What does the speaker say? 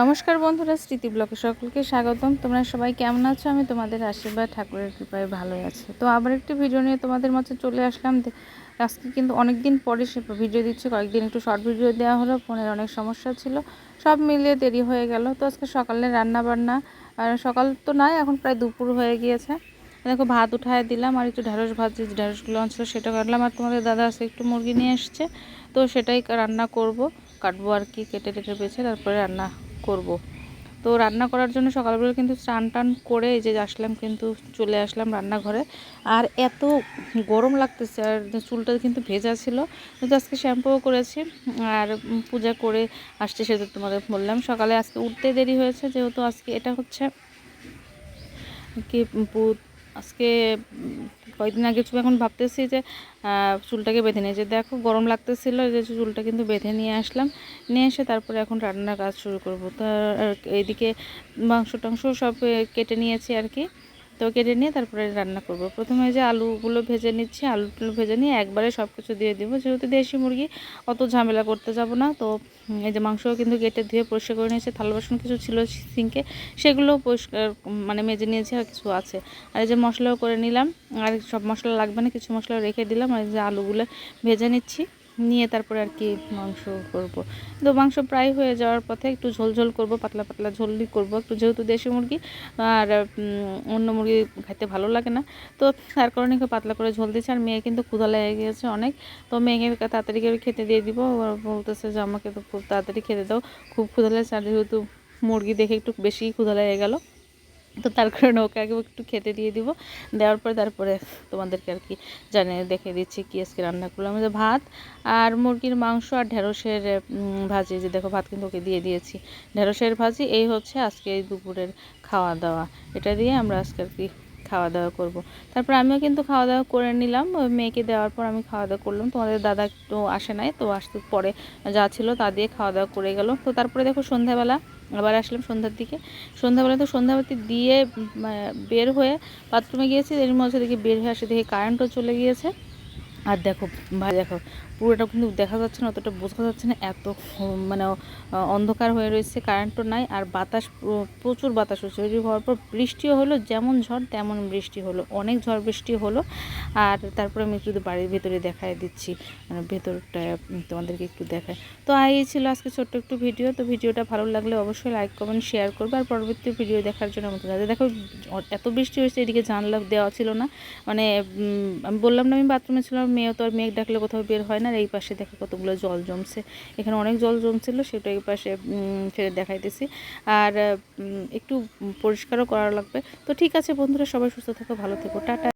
নমস্কার বন্ধুরা, স্মৃতি ব্লকে সকলকে স্বাগতম। তোমরা সবাই কেমন আছো? আমি তোমাদের আশীর্বাদ, ঠাকুরের কৃপায় ভালো আছি। তো আবার একটি ভিডিও নিয়ে তোমাদের মাঝে চলে আসলাম। আজকে কিন্তু অনেক দিন পরে সে ভিডিও দিচ্ছি। কয়েকদিন একটু শর্ট ভিডিও দেওয়া হলো, ফোনের অনেক সমস্যা ছিল। সব মিলিয়ে দেরি হয়ে গেল। তো আজকে সকালে রান্না বান্না আর সকাল তো নয় এখন প্রায় দুপুর হয়ে গিয়েছে। দেখো, ভাত উঠায় দিলাম, আর একটু ঢেঁড়স ভাত যে ঢেঁড়সগুলো আনছিল সেটা কাটলাম। আর তোমাদের দাদা আছে, একটু মুরগি নিয়ে এসছে। তো সেটাই রান্না করব। কাটবো আর কি কেটে টেটে বেছে, তারপরে রান্না করব। তো রান্না করার জন্য সকালবেলা কিন্তু স্নান টান করে এই যে আসলাম কিন্তু চলে আসলাম রান্নাঘরে। আর এত গরম লাগতেছে আর চুলটা কিন্তু ভেজা ছিল। কিন্তু আজকে শ্যাম্পুও করেছি আর পূজা করে আসছে সেটা তোমাদের বললাম। সকালে আজকে উঠতে দেরি হয়েছে যেহেতু আজকে এটা হচ্ছে কি আজকে কয়েকদিন আগে চুল এখন ভাবতেছি যে চুলটাকে বেঁধে নিয়ে যে দেখো, গরম লাগতেছিল যে চুলটা কিন্তু বেঁধে নিয়ে আসলাম। নিয়ে এসে তারপরে এখন রান্নার কাজ শুরু করব। তো এইদিকে মাংস টাংস সব কেটে নিয়েছি আর কি। তো কেটে নিয়ে তারপরে রান্না করব। প্রথমে যে আলুগুলো ভেজে নিচ্ছি, আলুগুলো ভেজে নিয়ে একবারে সব কিছু দিয়ে দিব। যেহেতু দেশি মুরগি, অত ঝামেলা করতে যাব না। তো এই যে মাংসও কিন্তু কেটে ধুয়ে পরিষ্কার করে নিয়েছে। থালা বাসন কিছু ছিল সিঙ্কে, সেগুলোও পরিষ্কার মানে মেজে নিয়েছি আর কিছু আছে। আর এই যে মশলাও করে নিলাম। আর সব মশলা লাগবে না, কিছু মশলা রেখে দিলাম। আর এই যে আলুগুলো ভেজে নিচ্ছি। নিয়ে তারপরে আর কি মাংস করব। তো মাংস প্রায় হয়ে যাওয়ার পথে একটু ঝোল ঝোল করব, পাতলা পাতলা ঝোলই করব। একটু যেহেতু দেশি মুরগি, আর অন্য মুরগি খেতে ভালো লাগে না। তো তার কারণে পাতলা করে ঝোল দিচ্ছি আর মেয়ে কিন্তু ক্ষুধা লেগে গিয়েছে অনেক। তো মেয়েকে তাড়াতাড়ি করে খেতে দিয়ে দিব। বলতেছে যে, আমাকে তো খুব তাড়াতাড়ি খেতে দাও, খুব ক্ষুধা লেগেছে। আর যেহেতু মুরগি দেখে একটু বেশি ক্ষুধা লেগে গেল তো তার কারণে ওকে আগে একটু খেতে দিয়ে দিব। দেওয়ার পরে তারপরে তোমাদেরকে আর কি জানে দেখে দিচ্ছি কি আজকে রান্না করলাম। যে ভাত আর মুরগির মাংস আর ঢেঁড়সের ভাজি। যে দেখো, ভাত কিন্তু ওকে দিয়ে দিয়েছি। ঢেঁড়সের ভাজি, এই হচ্ছে আজকে এই দুপুরের খাওয়া দাওয়া। এটা দিয়ে আমরা আজকে আর কি খাওয়া দাওয়া করব। তারপর আমিও কিন্তু খাওয়া দাওয়া করে নিলাম। মেয়েকে দেওয়ার পর আমি খাওয়া দাওয়া করলাম। তোমাদের দাদা একটু আসে নাই, তো আসতে পরে যা ছিল তা দিয়ে খাওয়া দাওয়া করে গেল। তো তারপরে দেখো সন্ধ্যাবেলা আবার আসলাম সন্ধ্যার দিকে। সন্ধ্যাবেলা তো সন্ধ্যাবাতি দিয়ে বের হয়ে বাথরুমে গিয়েছি। এর মধ্যে দেখি বের হয়ে আসে, দেখি কারেন্টও চলে গিয়েছে। আর দেখো, ভাই দেখো পুরোটা কিন্তু দেখা যাচ্ছে না, অতটা বোঝা যাচ্ছে না। এত মানে অন্ধকার হয়ে রয়েছে কারেন্টও নাই, আর বাতাস প্রচুর বাতাস হচ্ছে। ওই হওয়ার পর বৃষ্টিও হলো, যেমন ঝড় তেমন বৃষ্টি হলো। অনেক ঝড় বৃষ্টি হলো, আর তারপরে আমি একটু বাড়ির ভেতরে দেখায় দিচ্ছি মানে ভেতরটা তোমাদেরকে একটু দেখায়। তো এই ছিল আজকে ছোট্ট একটু ভিডিও। তো ভিডিওটা ভালো লাগলে অবশ্যই লাইক কমেন্ট শেয়ার করবে, আর পরবর্তী ভিডিও দেখার জন্য আমাদের দাদা দেখো এত বৃষ্টি হয়েছে, এদিকে জানলা দেওয়া ছিল না। মানে আমি বললাম না আমি বাথরুমে ছিলাম মেয়ে তো আর মেঘ ডাকলে কোথাও বের হয় না। আর এই পাশে দেখো কতগুলো জল জমছে। এখানে অনেক জল জমছিল, সেটা এই পাশে ফেলে দেখাইতেছি। আর একটু পরিষ্কারও করা লাগবে। তো ঠিক আছে বন্ধুরা, সবাই সুস্থ থাকো, ভালো থেকো, টাটা।